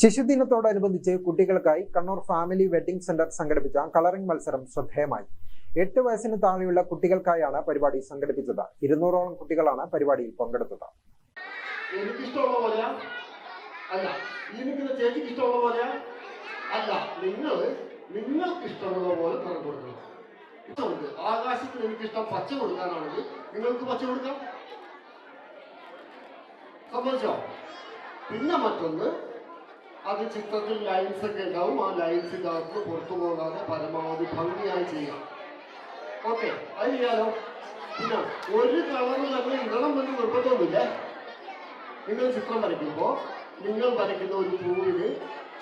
ശിശുദിനത്തോടനുബന്ധിച്ച് കുട്ടികൾക്കായി Kannur family wedding centre സംഘടിപ്പിച്ച colouring മത്സരം ശ്രദ്ധേയമായി. എട്ട് വയസ്സിന് താഴെയുള്ള കുട്ടികൾക്കായാണ് പരിപാടി സംഘടിപ്പിച്ചത്. ഇരുന്നൂറോളം കുട്ടികളാണ് പരിപാടിയിൽ പങ്കെടുത്തത്. എനിക്കിഷ്ടമുള്ള പോലെ അല്ല. നിൽക്കുന്ന ചേച്ചിക്ക് ഇഷ്ടമുള്ള പോലെയാ? അല്ല. നിങ്ങൾ നിങ്ങൾക്ക് ഇഷ്ടമുള്ള പോലെ നിറം കൊടുക്കണം. ഇഷ്ടമുണ്ട്. ആകാശത്തിന് എനിക്കിഷ്ടം പച്ച കൊടുക്കാനാണെങ്കിൽ നിങ്ങൾക്ക് പച്ച കൊടുക്കാം. സമ്മതിച്ചോ പിന്നെ മറ്റൊന്ന് അത് ചിത്രത്തിൽ ലൈൻസ് ഒക്കെ ഉണ്ടാവും. ആ ലൈൻസ് ഇതാക്കുന്നു പുറത്തു പോകാതെ പരമാവധി ഭംഗിയായി ചെയ്യാം. ഓക്കെ അത് ചെയ്യാലോ? പിന്നെ ഒരു കളറ് തന്നെ ഇടണം എന്ന് നിർബന്ധമൊന്നുമില്ലേ. നിങ്ങൾ ചിത്രം വരയ്ക്കുമ്പോൾ നിങ്ങൾ വരയ്ക്കുന്ന ഒരു പൂവിന്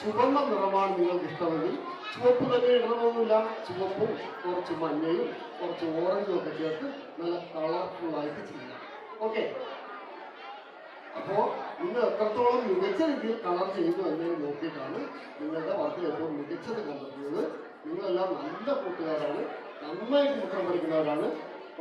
ചുവന്ന നിറമാണ് നിങ്ങൾക്ക് ഇഷ്ടമെങ്കിൽ ചുവപ്പ് തന്നെ ഇടണമെന്നില്ല. ചുവപ്പും കുറച്ച് മഞ്ഞയും കുറച്ച് ഓറഞ്ചും ഒക്കെ ചേർത്ത് നല്ല കളർഫുൾ ആയിട്ട് ചെയ്യാം. ഓക്കെ അപ്പോൾ നിങ്ങൾ എത്രത്തോളം മികച്ച രീതിയിൽ കളർ ചെയ്യുന്നു എന്നതിനെ നോക്കിയിട്ടാണ് നിങ്ങളുടെ വർക്ക് ഏറ്റവും മികച്ചത് കണ്ടെത്തുന്നത് നിങ്ങളെല്ലാം നല്ല കൂട്ടുകാരാണ്. നന്നായിട്ട് ചിത്രം വരയ്ക്കുന്നവരാണ്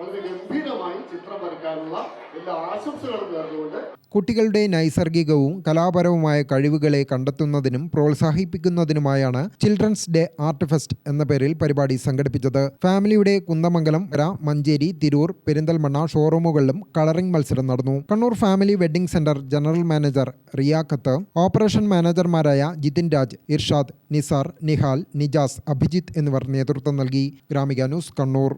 വളരെ ഗംഭീരമായി ചിത്രം വരയ്ക്കാനുള്ള എല്ലാ ആശംസകളും നേർന്നുകൊണ്ട് കുട്ടികളുടെ നൈസർഗികവും കലാപരവുമായ കഴിവുകളെ കണ്ടെത്തുന്നതിനും പ്രോത്സാഹിപ്പിക്കുന്നതിനുമായാണ് ചിൽഡ്രൻസ് ഡേ ആർട്ട് ഫെസ്റ്റ് എന്ന പേരിൽ പരിപാടി സംഘടിപ്പിച്ചത്. ഫാമിലിയുടെ കുന്തമംഗലം വര മഞ്ചേരി തിരൂർ പെരിന്തൽമണ്ണ ഷോറൂമുകളിലും കളറിംഗ് മത്സരം നടന്നു. Kannur family wedding centre general manager Riyakhath operation മാനേജർമാരായ Jithin Raj Irshad Nisar Nihal Nijas Abhijith എന്നിവർ നേതൃത്വം നൽകി. ഗ്രാമിക ന്യൂസ് കണ്ണൂർ.